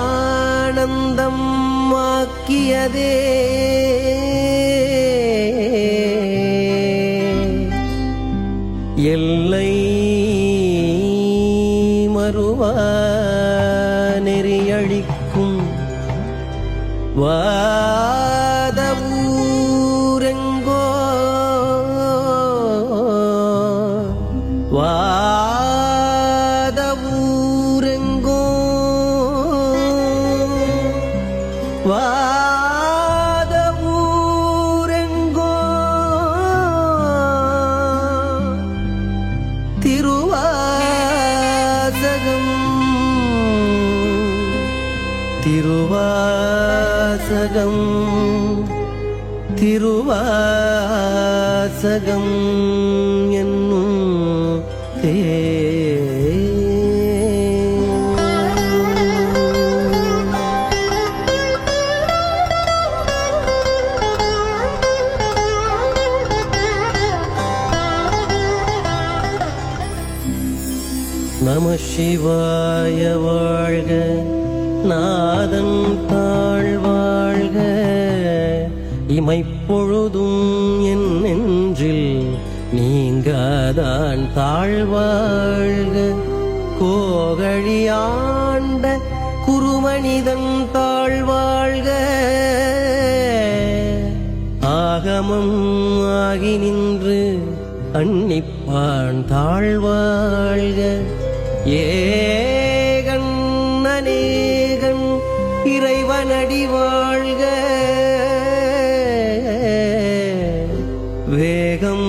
ആനന്ദം മാക്കിയതേ நம சிவாய வாழ்க நாதன் தாழ் வாழ்க. இமைப்பொழுதும் தான் தாழ்வாழ்க. கோகழியாண்ட குருமனிதன் தாழ்வாழ்க. ஆகமம் ஆகி நின்று அன்னிப்பான் தாழ்வாழ்க. ஏகன் அநேகன் இறைவனடி வாழ்க. வேகம்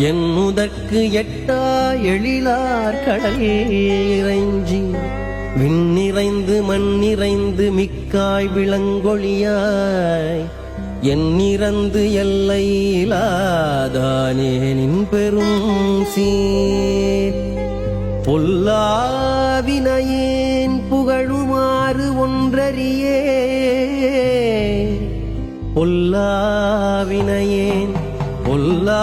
என்னுதற்கு எட்டா எழிலார் கடல் இறைஞ்சி விண்ணிறைந்து மண்ணிறைந்து மிக்காய் விளங்கொழியாய் எண்ணிறந்து எல்லையிலாதானே நின் பெரும் சீர். பொல்லாவினையேன் புகழுமாறு ஒன்றறியே பொல்லாவினையேன் பொல்லா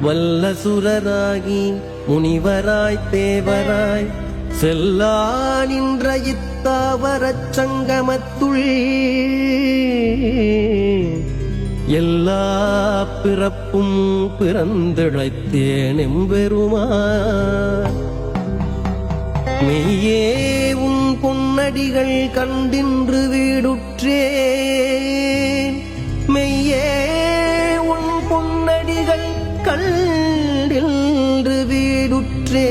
வல்ல சுரராகி முனிவராய் தேவராய் செல்லா நின்ற இத்தாவரச் சங்கமத்துள். எல்லா பிறப்பும் பிறந்திழைத்தேன் எம்பெருமான். மெய்யே உன் பொன்னடிகள் கண்டின்று வீடுற்றே. முற்றே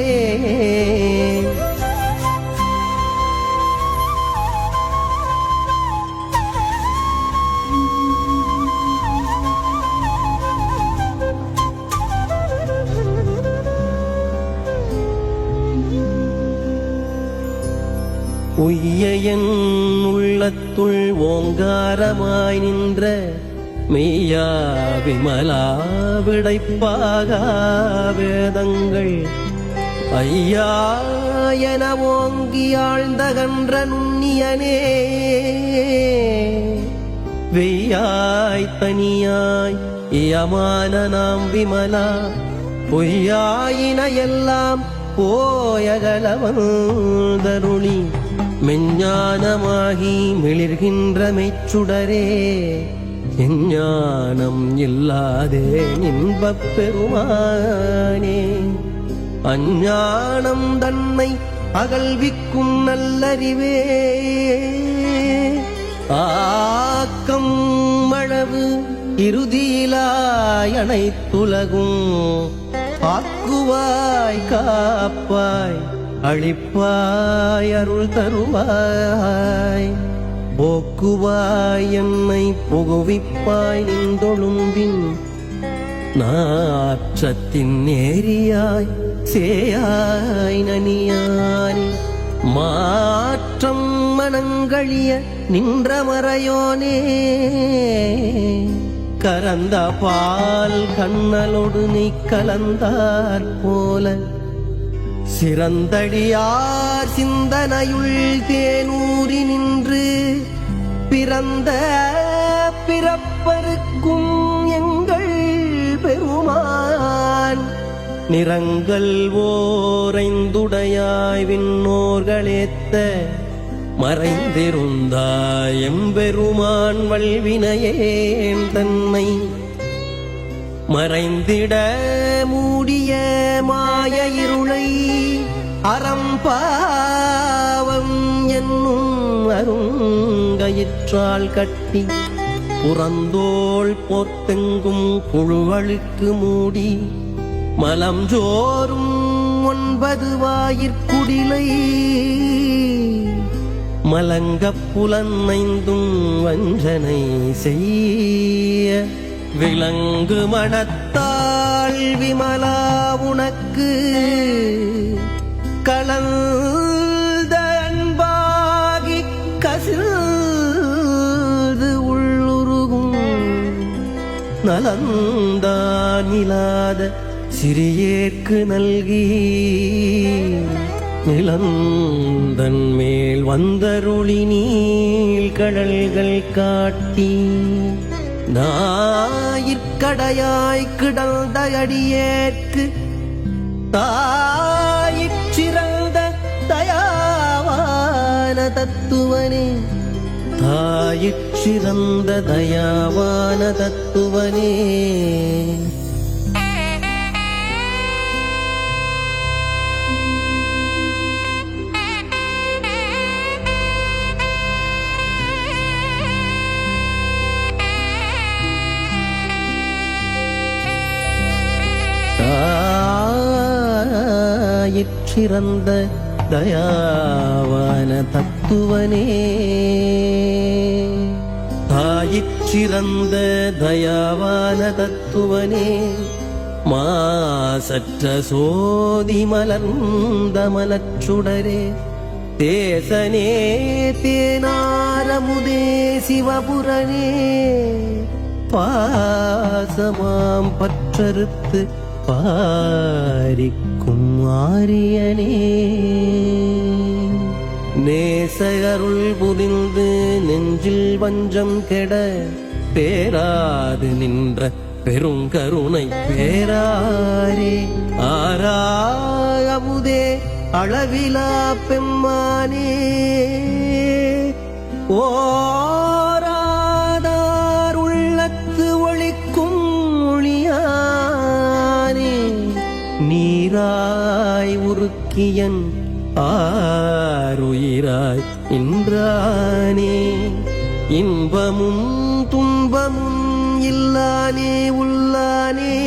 உய்யன் உள்ளத்துள் ஓங்காரமாய் நின்ற மெய்யா விமலா விடைப்பாகா வேதங்கள் ஐயா என ஓங்கி ஆழ்ந்தகன்ற நுண்ணியனே. வெய்யாய் தனியாய் யமான நாம் விமலா. பொய்யாயின எல்லாம் போயகலவந்தருளி மெஞ்ஞானமாகி மிளிர்கின்ற மெச்சுடரே எஞ்ஞானம் இல்லாதே இன்பப் பெருமானே. அஞ்ஞானம் தன்னை அகழ்விக்கும் நல்லறிவே. ஆக்கம் அளவு இறுதியிலாய் அனைத்துலகும் ஆக்குவாய் காப்பாய் அழிப்பாய் அருள் தருவாய். போக்குவாய் என்னை புகுவிப்பாய் நின்றொழும்பின் நாற்றத்தின் நேரியாய். சேயாய் நனியானி மாற்றம் மனங்களிய நின்ற மறையோனே கரந்த பால் கண்ணலோடு நீ கலந்தார் போல சிறந்தடியார் சிந்தனையுள் தேனூறி நின்று பிறந்த பிறப்பருக்கும் எங்கள் பெருமான் நிறங்கள் ஓரைந்துடையாய் விண்ணோர்களேத்த மறைந்திருந்தாய் எம்பெருமான் வல்வினையேன் தன்மை மறைந்திட மூடிய மாய இருளை அறம்பாவம் என்னும் அருங்கயிற்றால் கட்டி புறந்தோள் போர்த்தெங்கும் புழுவழுக்கு மூடி மலம் ஜோறும் ஒன்பது வாயிற்குடிலை மலங்க புலன்னைந்தும் வஞ்சனை செய்ய. விலங்கு மனத்தாள் விமலா உனக்கு கலந்த அன்பாகி கசில்து உள்ளுருகும் நலந்தான் இல்லாத சிறியேற்கு நல்கி நிலந்தன் மேல் வந்தருளி நீள் கடல்கள் காட்டி நாயிற்கடையாய் கிடந்த அடியேற்கு தாயிற்றிறந்த தயாவான தத்துவனே. தாயிற்றிறந்த தயாவான தத்துவனே. சிறந்த தயாவான தத்துவனே. தாயிற்றிறந்த தயாவான தத்துவனே. மாசற்ற சோதி மலர்ந்த மலச்சுடரே. தேசனே தேனாரமுதே சிவபுரனே. பாசமாம் பற்றறுத்து பாரிக்கும் எம் ஆரியனே நேசகருள் புதிந்து நெஞ்சில் வஞ்சம் கெட பேராது நின்ற பெருங்கருணை பேராரே. ஆராயமுதே அளவிலா பெம்மானே. ஓ நீராய் உருக்கியன் ஆருயிராய் இன்றானே இன்பமும் துன்பமும் இல்லானே உள்ளானே.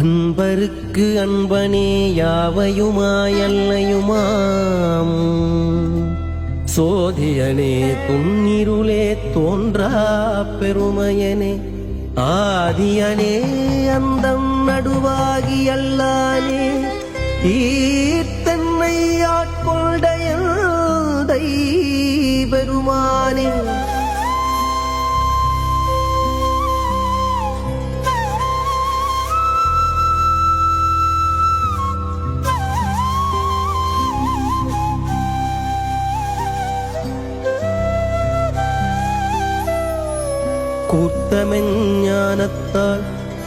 அன்பருக்கு அன்பனே யாவையுமாயல்லையுமாம் சோதியனே துன்னிருளே தோன்றா பெருமையனே. ஆதியனே அந்தம் நடுவாகி அல்லானே தீர்த்தன்னை ஆட்கொண்டைய பெருமானே மனத்தால்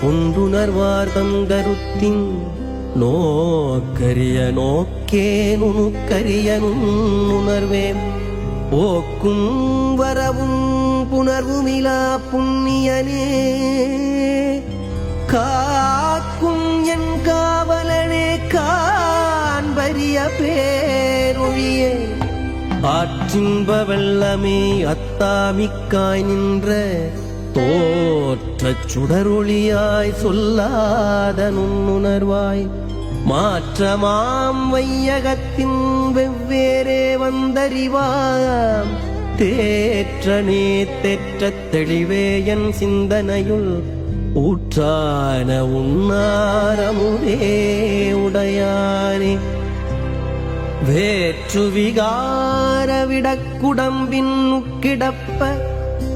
ஒன்றுணர்வார்தம் கருத்தின் நோக்கரிய நோக்கே நுணுக்கரிய நுண்ணுணர்வேன். போக்கும் வரவும் புணர்வுமிலா புண்ணியனே. காக்கும் என் காவலனே காண்பரிய பேரொழியே. ஆற்றின்ப வெள்ளமே அத்தாமிக்காய் நின்ற தோற்றச் சுடரொளியாய் சொல்லாத நுண்ணுணர்வாய் மாற்றமாம் வையகத்தின் வெவ்வேறே வந்தறிவாம். தேற்றனே தேற்றத் தெளிவே என் சிந்தனையுள் ஊற்றான உன்னாரமுதே உடையானே. வேற்று விகார விடக்குடம்பின் கிடப்ப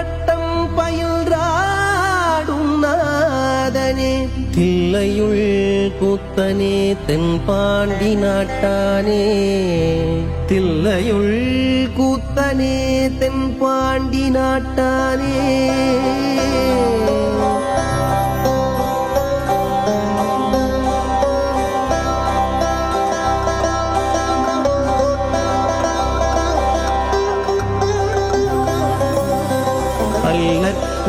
நட்டம் பயில்றாடும் நாதனே. தில்லையுள் கூத்தனே தென்பாண்டி நாட்டானே. தில்லையுள் கூத்தனே தென்பாண்டி நாட்டானே.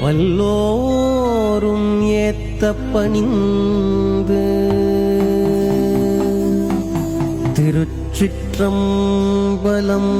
வல்லோரும் ஏத்த பணிந்து திருச்சிற்றம்பலம்